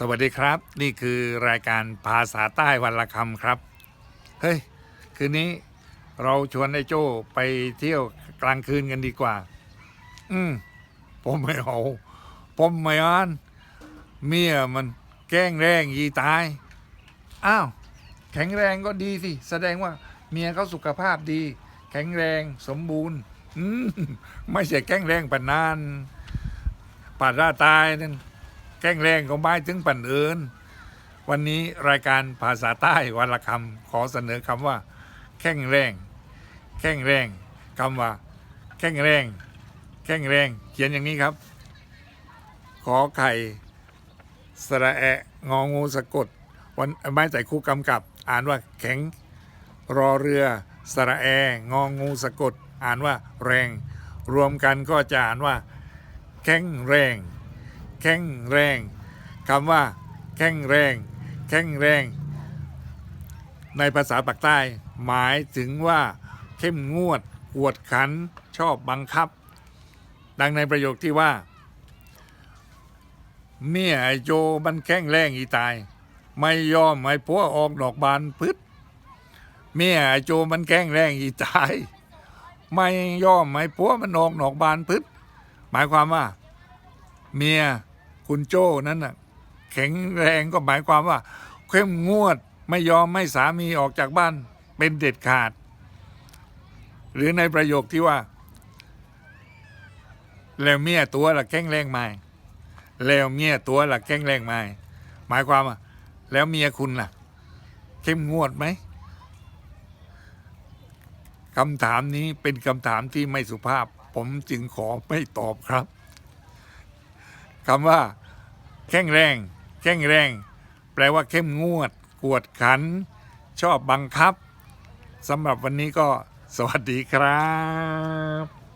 สวัสดีครับ นี่คือรายการภาษาใต้วันละคำครับ เฮ้ย คืนนี้เราชวนไอ้โจ้ไปเที่ยวกลางคืนกันดีกว่า อืมผมไม่เอาผมไม่อ่านเมียมันแกล้งแรงยีตาย อ้าว แข็งแรงก็ดีสิ แสดงว่าเมียเขาสุขภาพดี แข็งแรงสมบูรณ์ อืมไม่ใช่แกล้งแรงปานนานปาดร่าตายนั่น แก้งแรงก็ไม่ถึงปันเอินวันนี้รายการภาษาใต้วันละคำขอเสนอคำว่า แข้งแรง แข้งแรงคำว่า แข้งแรง แข้งแรง เขียนอย่างนี้ครับ ขอไข่สระแอะงองูสะกด วันไม้ใส่คู่กำกับ อ่านว่าแข็ง รอเรือ สระแององูสะกด อ่านว่าแรง รวมกันก็จะอ่านว่า แข้งแรง แข็งแรงคำว่า แข็งแรง แข็งแรง ในภาษาปากใต้ หมายถึงว่า เข้มงวดกวดขัน ชอบบังคับ ดังในประโยคที่ว่า เมียโจมันแข็งแรงอีตาย ไม่ยอมให้ผัวออกดอกบานพึดเมียโจมันแข็งแรงอีตาย ไม่ยอมให้ผัวมันออกดอกบานพึดหมายความว่า เมีย คุณโจ้นั้นน่ะแข็งแรงก็หมายความว่า เข้มงวดไม่ยอมไม่สามีออกจากบ้านเป็นเด็ดขาด หรือในประโยคที่ว่า แล้วเมียตัวละแข็งแรงไหมแล้วเมียตัวละแข็งแรงไหมหมายความว่าแล้วเมียคุณล่ะ เข้มงวดไหมคำถามนี้เป็นคำถามที่ไม่สุภาพ ผมจึงขอไม่ตอบครับ คำว่าแข็งแรงแข็งแรง แปลว่าเข้มงวด กวดขัน ชอบบังคับสำหรับวันนี้ก็สวัสดีครับ